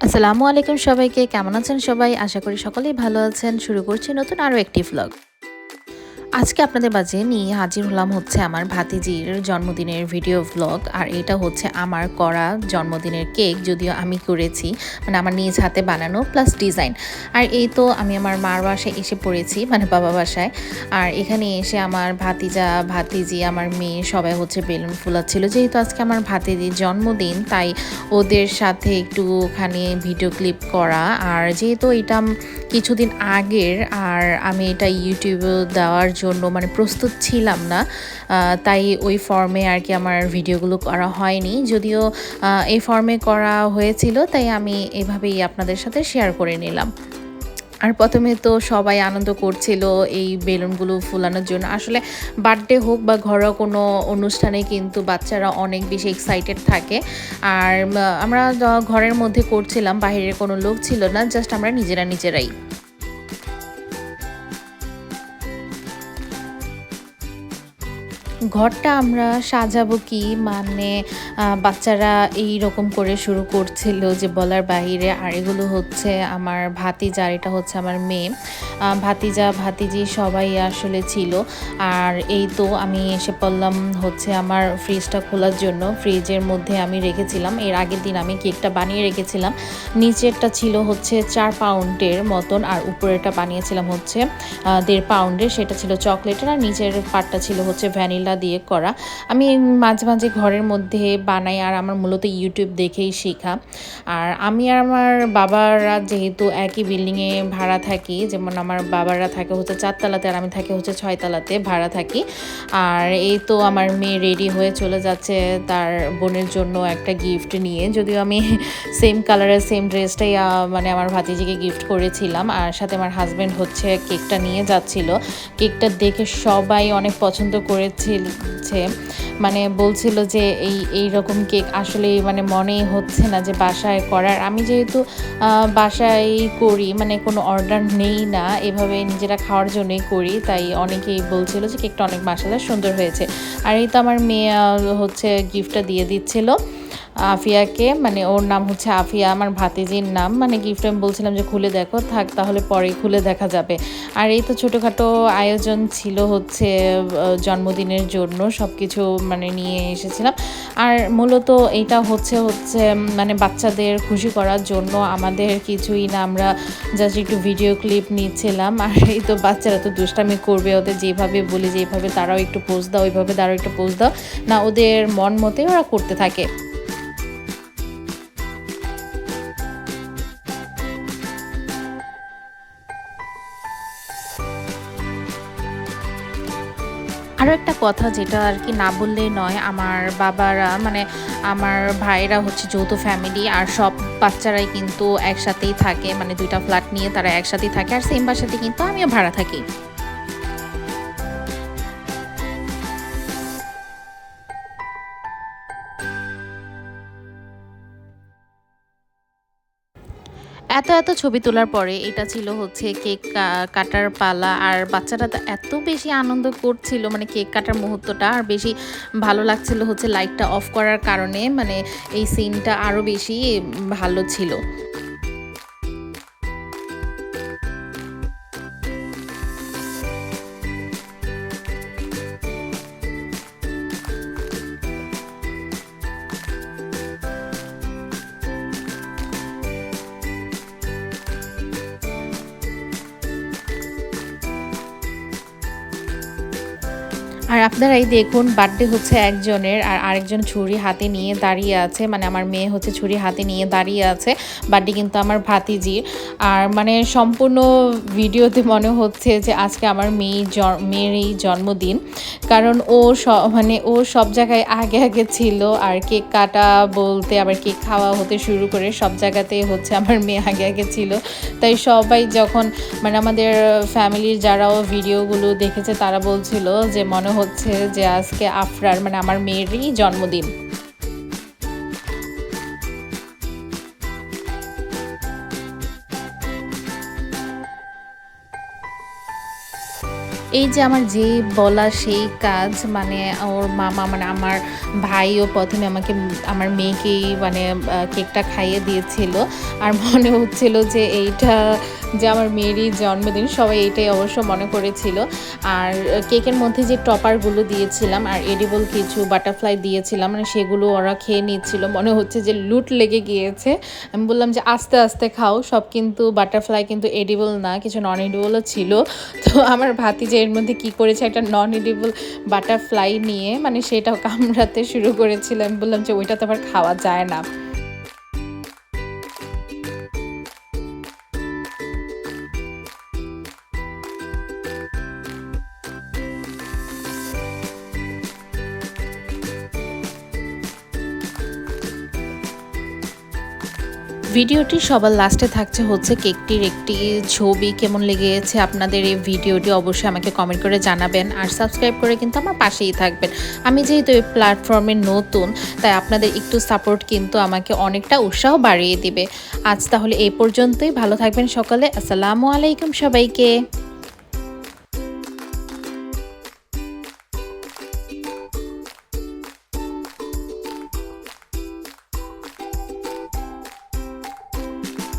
আসসালামু আলাইকুম সবাইকে, কেমন আছেন সবাই? আশা করি সকলেই ভালো আছেন। শুরু করছি নতুন আরও একটি ভ্লগ আজকে আপনাদের মাঝে নিয়ে হাজির হলাম হচ্ছে আমার ভাতিজির জন্মদিনের ভিডিও ব্লগ আর এটা হচ্ছে আমার করা জন্মদিনের কেক যদিও আমি করেছি মানে আমার নিজ হাতে বানানো প্লাস ডিজাইন আর এই তো আমি আমার মার বাসায় এসে পড়েছি মানে বাবা বাসায়। আর এখানে এসে আমার ভাতিজা, ভাতিজি, আমার মেয়ে সবাই হচ্ছে বেলুন ফুলাচ্ছিল। যেহেতু আজকে আমার ভাতিজির জন্মদিন, তাই ওদের সাথে একটু ওখানে ভিডিও ক্লিপ করা। আর যেহেতু এটা কিছুদিন আগের, আর আমি এটা ইউটিউবে দেওয়ার জন্য মানে প্রস্তুত ছিলাম না তাই ওই ফর্মে আর কি আমার ভিডিওগুলো করা হয়নি। যদিও এই ফর্মে করা হয়েছিল, তাই আমি এভাবেই আপনাদের সাথে শেয়ার করে নিলাম। আর প্রথমে তো সবাই আনন্দ করছিল এই বেলুনগুলো ফুলানোর জন্য। আসলে বার্থডে হোক বা ঘরোয়া কোনো অনুষ্ঠানে কিন্তু বাচ্চারা অনেক বেশি এক্সাইটেড থাকে। আর আমরা ঘরের মধ্যে করছিলাম বাইরের কোনো লোক ছিল না জাস্ট আমরা নিজেরা নিজেরাই। ঘরটা আমরা সাজাবো কি? মানে বাচ্চারা এই রকম করে শুরু করছিল যে বলার বাইরে আর এগুলো হচ্ছে আমার ভাতিজা এটা হচ্ছে আমার মেয়ে। ভাতিজা, ভাতিজি সবাই আসলে ছিল। আর এই তো আমি এসে পড়লাম হচ্ছে আমার ফ্রিজটা খোলার জন্য। ফ্রিজের মধ্যে আমি রেখেছিলাম। এর আগের দিন আমি কেকটা বানিয়ে রেখেছিলাম। নিচেরটা ছিল হচ্ছে চার পাউন্ডের মতন, আর উপরেরটা বানিয়েছিলাম হচ্ছে দেড় পাউন্ডের সেটা ছিল চকলেটের আর নিচের পাটটা ছিল হচ্ছে ভ্যানিলা দিয়ে করা। আমি মাঝে মাঝে ঘরের মধ্যে বানাই আর আমার মূলত ইউটিউব দেখেই শেখা। আর আমি আর আমার বাবারা যেহেতু একই বিল্ডিংয়ে ভাড়া থাকি, যেমন আমার বাবারা থাকে হচ্ছে চারতলাতে আর আমি থাকি হচ্ছে ছয়তলাতে ভাড়া থাকি। আর এই তো আমার মেয়ে রেডি হয়ে চলে যাচ্ছে তার বোনের জন্য একটা গিফট নিয়ে। যদিও আমি সেম কালারের সেম ড্রেসটাই মানে আমার ভাতিজিকে গিফট করেছিলাম। আর সাথে আমার হাজব্যান্ড হচ্ছে কেকটা নিয়ে যাচ্ছিল। কেকটা দেখে সবাই অনেক পছন্দ করেছিল। মানে বলছিল যে এই এই রকম কেক আসলে মানে মনেই হচ্ছে না যে বাসায় করার। আমি যেহেতু বাসায় করি মানে কোনো অর্ডার নেই না, এভাবে নিজেরা খাওয়ার জন্যই করি, তাই অনেকেই বলছিল যে কেকটা অনেক মাসালা সুন্দর হয়েছে। আর এই তো আমার মেয়ে হচ্ছে গিফটটা দিয়ে দিচ্ছিল। আফিয়াকে মানে ওর নাম হচ্ছে আফিয়া, আমার ভাতিজির নাম। মানে গিফট আমি বলছিলাম যে খুলে দেখো, থাক তাহলে পরে খুলে দেখা যাবে। আর এই তো ছোটোখাটো আয়োজন ছিল হচ্ছে জন্মদিনের জন্য সব কিছু মানে নিয়ে এসেছিলাম। আর মূলত এটা হচ্ছে হচ্ছে মানে বাচ্চাদের খুশি করার জন্য আমাদের কিছুই না, আমরা জাস্ট একটু ভিডিও ক্লিপ নিচ্ছিলাম। আর এই তো বাচ্চারা তো দুষ্টামি করবে, ওদের যেভাবে বলি, যেভাবে তারাও একটু পোজ দাও, ওইভাবে তারাও একটু পোজ দাও। না, ওদের মন মতে ওরা করতে থাকে। আরও একটা কথা যেটা আর কি না বললেই নয়, আমার বাবারা মানে আমার ভাইরা হচ্ছে যৌথ ফ্যামিলি আর সব বাচ্চারাই কিন্তু একসাথেই থাকে মানে দুইটা ফ্ল্যাট নিয়ে তারা একসাথেই থাকে আর সেম বাসাতে কিন্তু আমিও ভাড়া থাকি। এত এত ছবি তোলার পরে এটা ছিল হচ্ছে কেক কাটার পালা, আর বাচ্চারা তো এত বেশি আনন্দ করছিল মানে কেক কাটার মুহূর্তটা, আর বেশি ভালো লাগছিল হচ্ছে লাইটটা অফ করার কারণে মানে এই সিনটা আরও বেশি ভালো ছিল। আর আপনারাই দেখুন বার্থডে হচ্ছে একজনের আর আরেকজন ছুরি হাতে নিয়ে দাঁড়িয়ে আছে। মানে আমার মেয়ে হচ্ছে ছুরি হাতে নিয়ে দাঁড়িয়ে আছে বার্থডে কিন্তু আমার ভাতিজি আর মানে সম্পূর্ণ ভিডিওতে মনে হচ্ছে যে আজকে আমার মেয়ে মেয়ের এই জন্মদিন। কারণ ও মানে ও সব জায়গায় আগে আগে ছিল আর কেক কাটা বলতে, আবার কেক খাওয়া হতে শুরু করে সব জায়গাতেই হচ্ছে আমার মেয়ে আগে আগে ছিল। তাই সবাই যখন মানে আমাদের ফ্যামিলির যারাও ভিডিওগুলো দেখেছে, তারা বলছিল যে মনে হচ্ছে যে আজকে আফরার মানে আমার মেয়েরই জন্মদিন। এই যে আমার যে বলা সেই কাজ মানে ওর মামা মানে আমার ভাইও প্রথমে আমাকে, আমার মেয়েকেই মানে কেকটা খাইয়ে দিয়েছিল। আর মনে হচ্ছিল যে এইটা যে আমার মেয়েরই জন্মদিন, সবাই এটাই অবশ্য মনে করেছিল। আর কেকের মধ্যে যে টপারগুলো দিয়েছিলাম আর এডিবল কিছু বাটারফ্লাই দিয়েছিলাম মানে সেগুলো ওরা খেয়ে নিচ্ছিল। মনে হচ্ছে যে লুট লেগে গিয়েছে। আমি বললাম যে আস্তে আস্তে খাও, সব কিন্তু বাটারফ্লাই কিন্তু এডিবল না, কিছু নন এডিবলও ছিল। তো আমার ভাতি যে এর মধ্যে কি করেছে, একটা নন এডিবল বাটারফ্লাই নিয়ে মানে সেটাও কামড়াতে শুরু করেছিলাম বললাম যে ওইটা তো আবার খাওয়া যায় না। ভিডিওটি সবার লাস্টে থাকছে হচ্ছে কেকটির একটি ছবি, কেমন লেগেছে আপনাদের এই ভিডিওটি অবশ্যই আমাকে কমেন্ট করে জানাবেন আর সাবস্ক্রাইব করে কিন্তু আমার পাশেই থাকবেন। আমি যেহেতু এই প্ল্যাটফর্মে নতুন, তাই আপনাদের একটু সাপোর্ট কিন্তু আমাকে অনেকটা উৎসাহ বাড়িয়ে দিবে। আজ তাহলে এই পর্যন্তই, ভালো থাকবেন সকালে, আসসালামু আলাইকুম সবাইকে।